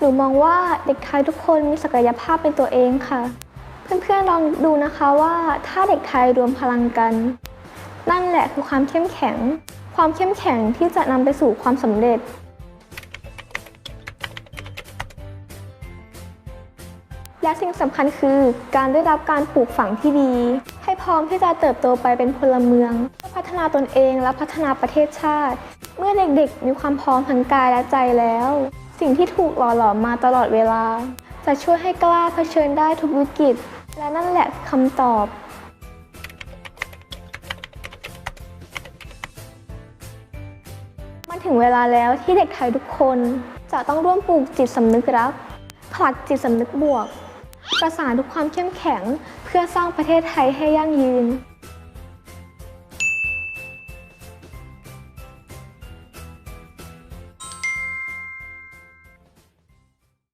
หนูมองว่าเด็กไทยทุกคนมีศักยภาพเป็นตัวเองค่ะ เพื่อนๆลองดูนะคะว่าถ้าเด็กไทยรวมพลังกัน นั่นแหละคือความเข้มแข็ง ความเข้มแข็งที่จะนำไปสู่ความสำเร็จ และสิ่งสำคัญคือการได้รับการปลูกฝังที่ดี ให้พร้อมที่จะเติบโตไปเป็นพลเมืองเพื่อพัฒนาตนเองและพัฒนาประเทศชาติ เมื่อเด็กๆ มีความพร้อมทั้งกายและใจแล้ว สิ่งที่ถูกหล่อหลอมมาตลอดเวลา จะช่วยให้กล้าเผชิญได้ทุกวิกฤต และนั่นแหละคือคำตอบมันถึงเวลาแล้วที่เด็กไทยทุกคนจะต้องร่วมปลูกจิตสำนึกรัก ผลักจิตสำนึกบวก ประสานทุกความเข้มแข็งเพื่อสร้างประเทศไทยให้ยั่งยืน